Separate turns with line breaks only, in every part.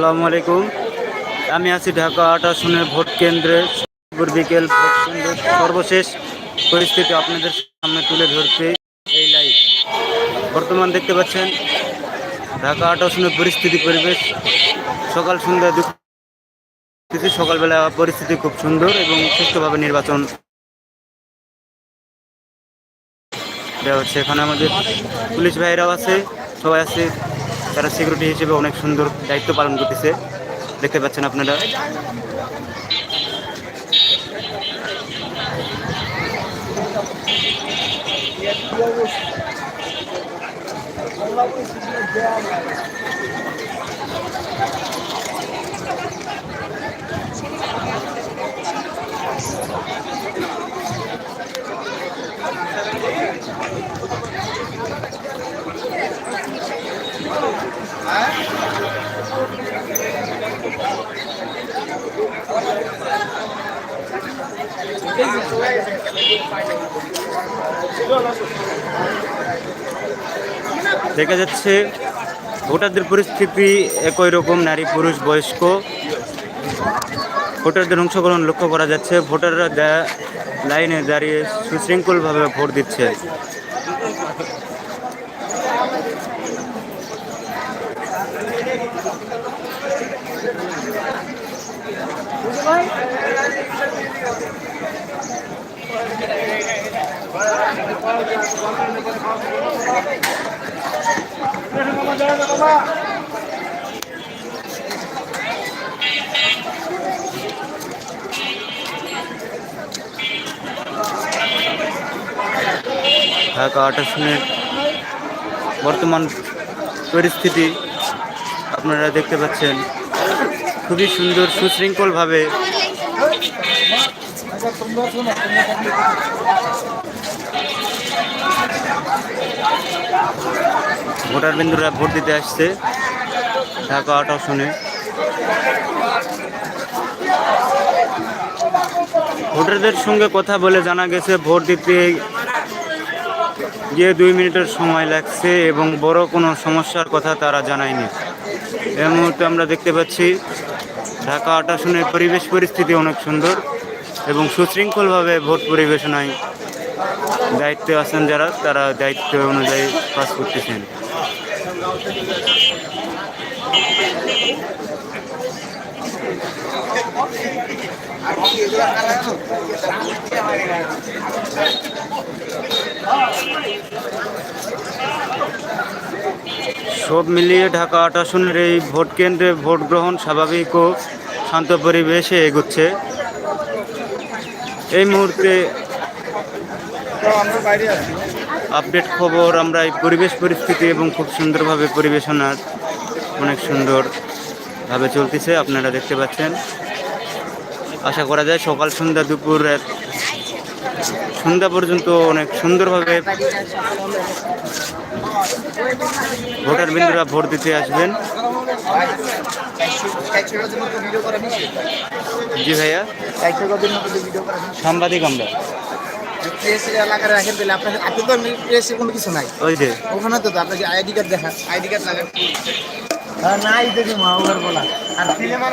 আসসালামু আলাইকুম। আমি আছি ঢাকা আট আসনের ভোট কেন্দ্রে। বিকেল ভোট কেন্দ্রের সর্বশেষ পরিস্থিতি আপনাদের সামনে তুলে ধরতে এই লাইভ বর্তমান দেখতে পাচ্ছেন, ঢাকা আট আসনের পরিস্থিতি পরিবেশ। সকাল সন্ধ্যা দুপুর সকালবেলা পরিস্থিতি খুব সুন্দর এবং সুষ্ঠুভাবে নির্বাচন দেওয়া হচ্ছে। এখানে আমাদের পুলিশ ভাইরাও আছে, সবাই আছে। তারা সিকিউরিটি হিসেবে অনেক সুন্দর দায়িত্ব পালন করতেছে। দেখতে পাচ্ছেন আপনারা। দেখা যাচ্ছে ভোটারদের পরিস্থিতি একই রকম, নারী, পুরুষ, বয়স্ক। ভোটারদের অংশগ্রহণ লক্ষ্য করা যাচ্ছে। ভোটাররা লাইনে দাঁড়িয়ে সুশৃঙ্খলভাবে ভোট দিচ্ছে। ঢাকা আট আসনের বর্তমান পরিস্থিতি আপনারা দেখতে পাচ্ছেন। খুবই সুন্দর সুশৃঙ্খলভাবে। ভোটার বিন্দুরা ভোট দিতে আসছে। ঢাকা আট আসনে। ভোটারদের সঙ্গে কথা বলে জানা গেছে, ভোট দিতে গিয়ে দুই মিনিটের সময় লাগছে এবং বড় কোনো সমস্যার কথা তারা জানায়নি। এই মুহূর্তে আমরা দেখতে পাচ্ছি, ঢাকা আট আসনের পরিবেশ পরিস্থিতি অনেক সুন্দর এবং সুশৃঙ্খলভাবে ভোট পরিবেশনায় দায়িত্বে আছেন যারা, তারা দায়িত্ব অনুযায়ী কাজ করতেছেন। সব মিলিয়ে ঢাকা আট আসনের এই ভোট কেন্দ্রে ভোট গ্রহণ স্বাভাবিক ও শান্ত পরিবেশে এগোচ্ছে। এই মুহূর্তে আপডেট খবর, আমরা এই পরিবেশ পরিস্থিতি এবং খুব সুন্দরভাবে পরিবেশনার অনেক সুন্দরভাবে চলতেছে, আপনারা দেখতে পাচ্ছেন। আশা করা যায় সকাল সন্ধ্যা দুপুর সন্ধ্যা পর্যন্ত অনেক সুন্দরভাবে ভোটার বিন্দুরা ভোট দিতে আসবেন। জি ভাইয়া। সাংবাদিক আমরা।
প্রেসের এলাকায় রাখেন তাহলে আপনার আপনি তো পিএসসি কোনো কিছু নাই।
ওই যে।
ওখানে তো আপনাকে আইডি কার্ড দেখা আইডি কার্ড লাগে। নাই দেখি মা বলা। আর সিনেমার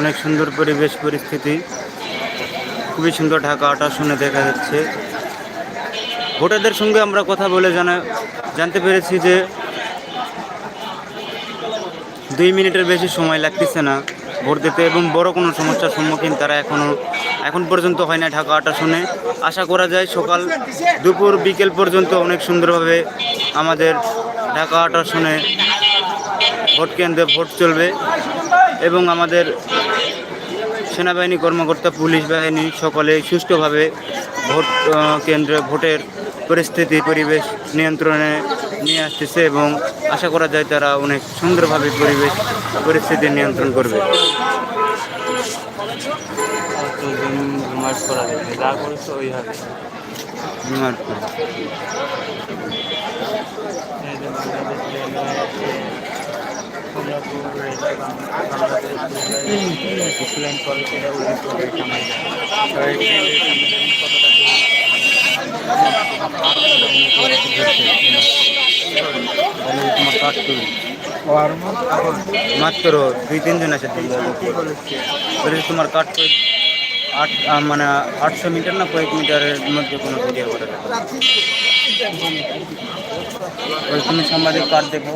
অনেক সুন্দর পরিবেশ, পরিস্থিতি। খুবই সুন্দর ঢাকা আট শুনে দেখা যাচ্ছে। ভোটারদের সঙ্গে আমরা কথা বলে জানা, জানতে পেরেছি যে দুই মিনিটের বেশি সময় লাগতেছে না ভোট দিতে এবং বড় কোনো সমস্যার সম্মুখীন তারা এখনও এখন পর্যন্ত হয় না ঢাকা আট শুনে। আশা করা যায় সকাল দুপুর, বিকেল পর্যন্ত অনেক সুন্দরভাবে আমাদের ঢাকা আট শুনে ভোট কেন্দ্রে ভোট চলবে। এবং আমাদের সেনাবাহিনী কর্মকর্তা, পুলিশ বাহিনী সকলে সুষ্ঠুভাবে ভোট কেন্দ্রে ভোটের পরিস্থিতি, পরিবেশ নিয়ন্ত্রণে নিয়ে আসতেছে এবং আশা করা যায় তারা অনেক সুন্দরভাবে পরিবেশ, পরিস্থিতি নিয়ন্ত্রণ করবে।
যা রেলওয়ে স্কুল কলেজের
মাত্র দুই, তিনজন আছে তোমার কাট করে আট মানে আটশো মিটার না কয়েক মিটারের মধ্যে কোনো ভিডিও করে ওই তুমি সাংবাদিক কার্ড দেখো।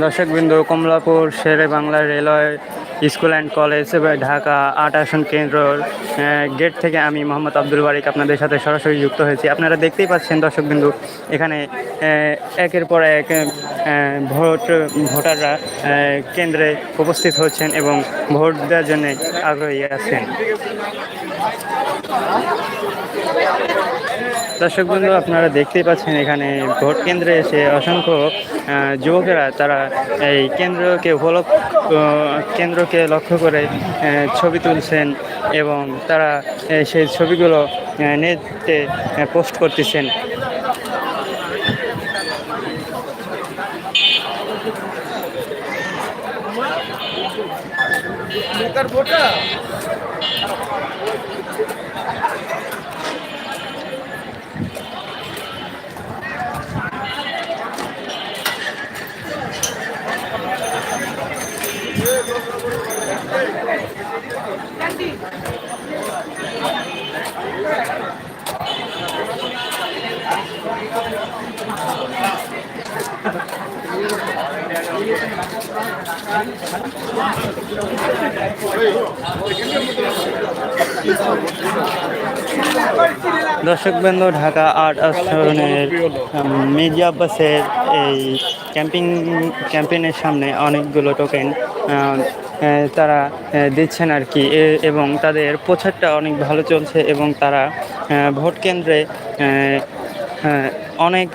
দর্শকবৃন্দ Kamalapur Shere Bangla railway school and college Dhaka আট আসন কেন্দ্রর গেট থেকে আমি মোহাম্মদ আব্দুল বারিক আপনাদের সাথে সরাসরি যুক্ত হয়েছি। আপনারা দেখতেই পাচ্ছেন দর্শকবৃন্দু, এখানে একের পর এক ভোট, ভোটাররা কেন্দ্রে উপস্থিত হচ্ছেন এবং ভোট দেওয়ার জন্য আগ্রহী আছেন। দর্শক বন্ধু আপনারা দেখতেই পাচ্ছেন এখানে ভোট কেন্দ্রে এসে অসংখ্য যুবকেরা তারা এই কেন্দ্রকে উপলক্ষ কেন্দ্রকে লক্ষ্য করে ছবি তুলছেন এবং তারা সেই ছবিগুলো নেটে পোস্ট করতেছেন। দর্শকবৃন্দ ঢাকা আট আসনের উম, মির্জা আব্বাসের এই ক্যাম্পিং ক্যাম্পেইনের সামনে অনেকগুলো টোকেন তারা দিচ্ছেন আর কি এবং তাদের প্রচারটা অনেক ভালো চলছে এবং তারা ভোট কেন্দ্রে অনেক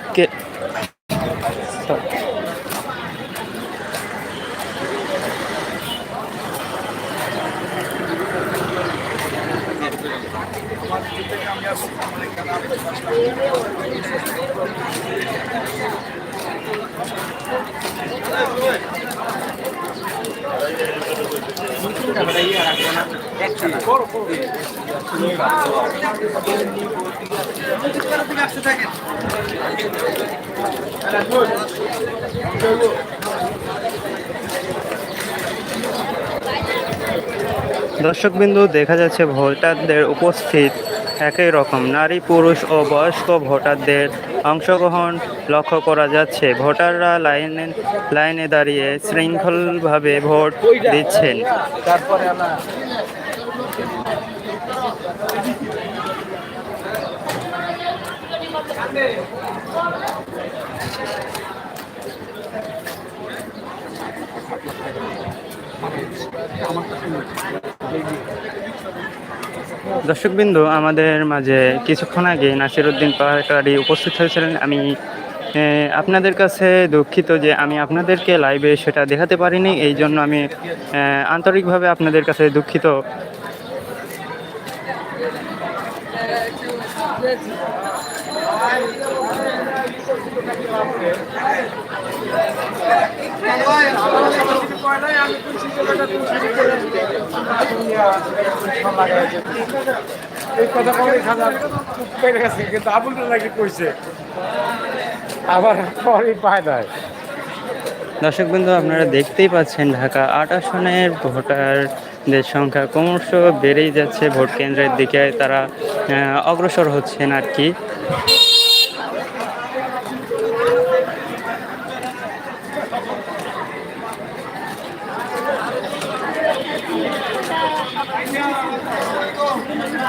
দর্শকবিন্দু, দেখা যাচ্ছে ভোটারদের উপস্থিত একই রকম। নারী, পুরুষ ও বয়স্ক ভোটারদের অংশগ্রহণ লক্ষ্য করা যাচ্ছে। ভোটাররা লাইনে লাইনে দাঁড়িয়ে শৃঙ্খলভাবে ভোট দিচ্ছেন। দর্শকবিন্দু, আমাদের মাঝে কিছুক্ষণ আগে নাসিরুদ্দিন পাহাড়ি উপস্থিত হয়েছিলেন। আমি আপনাদের কাছে দুঃখিত যে আমি আপনাদেরকে লাইভে সেটা দেখাতে পারিনি এই জন্য আমি আন্তরিকভাবে আপনাদের কাছে দুঃখিত।
এই কথা গেছে কিন্তু নাকি কইছে আবার পরে পায়
আপনারা দেখতেই পাচ্ছেন ঢাকা আট আসনের ভোটারদের সংখ্যা ক্রমশ বেড়েই যাচ্ছে। ভোট কেন্দ্রের দিকে তারা অগ্রসর হচ্ছেন আর কি।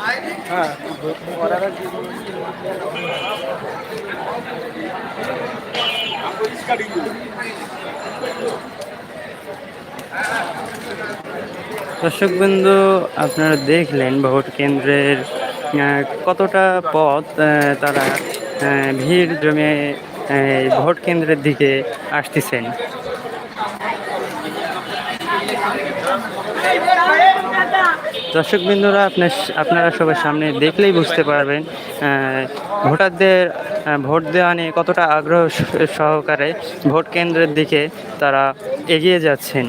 হ্যাঁ, হ্যাঁ। ওরা
আপনারা দেখলেন ভোট কেন্দ্রের কতটা পথ তারা ভিড় জমে ভোট কেন্দ্রের দিকে আসতেছেন। দর্শকবৃন্দরা আপনার আপনারা সবার সামনে দেখলেই বুঝতে পারবেন ভোটারদের ভোট দেওয়া নিয়ে কতটা আগ্রহ সহকারে ভোট কেন্দ্রের দিকে তারা এগিয়ে যাচ্ছেন।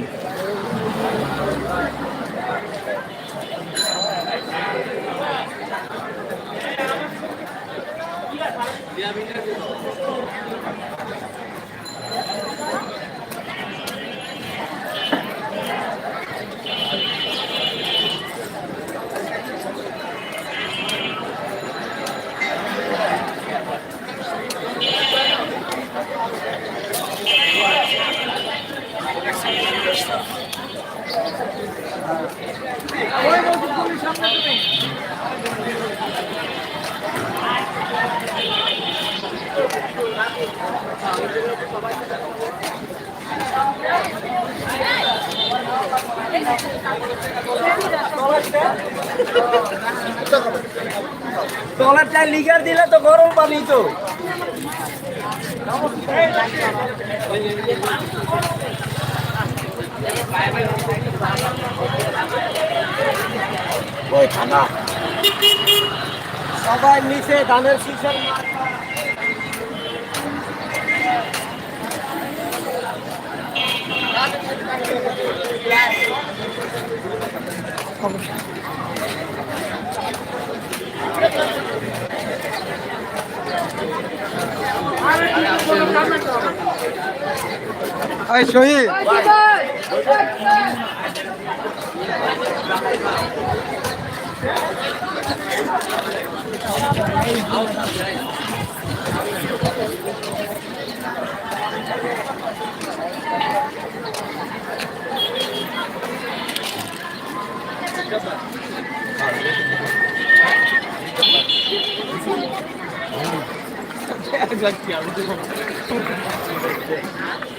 ডলারটা লিগার দিলে তো গরম পানি তো। সবাই নিচে ধানের শীষের
এই শহীদ।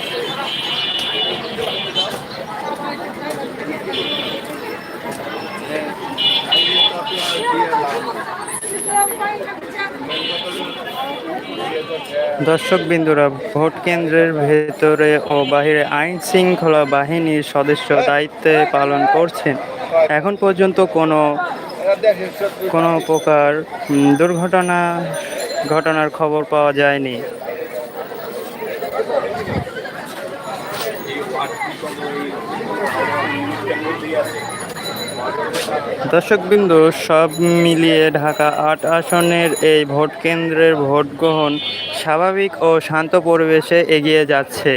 দর্শক বিন্দুরা ভোট কেন্দ্রের ভেতরে ও বাহিরে আইন শৃঙ্খলা বাহিনীর সদস্য দায়িত্বে পালন করছেন। এখন পর্যন্ত কোনো কোনো প্রকার দুর্ঘটনা, ঘটনার খবর পাওয়া যায়নি। দর্শকবৃন্দ, সব মিলিয়ে ঢাকা আট আসনের এই ভোট কেন্দ্রের ভোট গ্রহণ স্বাভাবিক ও শান্ত পরিবেশে এগিয়ে যাচ্ছে।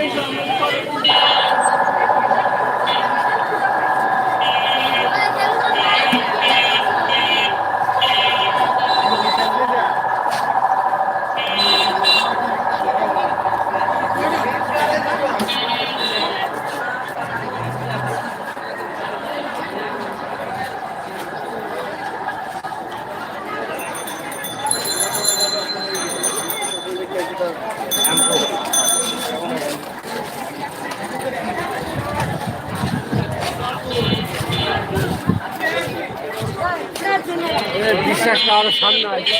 Thank you.
বিশ্বাসটা আরও সামনে আছে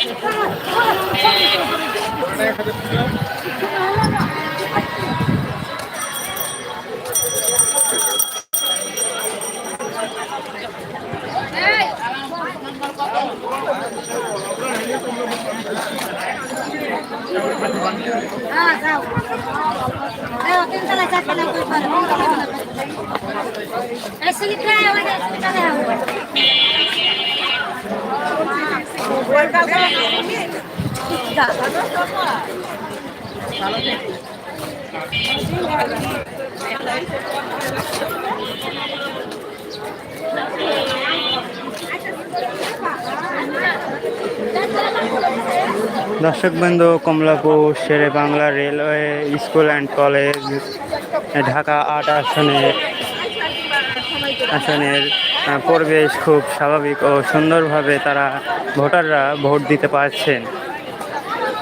হ্যাঁ যাও। যাও তিনতলা চারতলা করে পারো এই সিলিপটা আমাদের সিলিপটা দাও
দর্শকবৃন্দ Kamalapur Shere Bangla railway school and college Dhaka আট আসনে আসনের আহ, পরিবেশ খুব স্বাভাবিক ও সুন্দরভাবে তারা ভোটাররা ভোট দিতে পারছেন।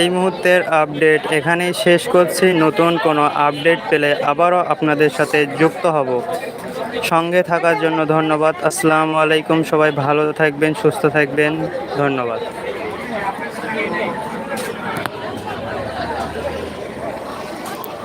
এই মুহূর্তের আপডেট এখানেই শেষ করছি। নতুন কোনো আপডেট পেলে আবারও আপনাদের সাথে যুক্ত হব। সঙ্গে থাকার জন্য ধন্যবাদ। আসসালামু আলাইকুম। সবাই ভালো থাকবেন, সুস্থ থাকবেন। ধন্যবাদ।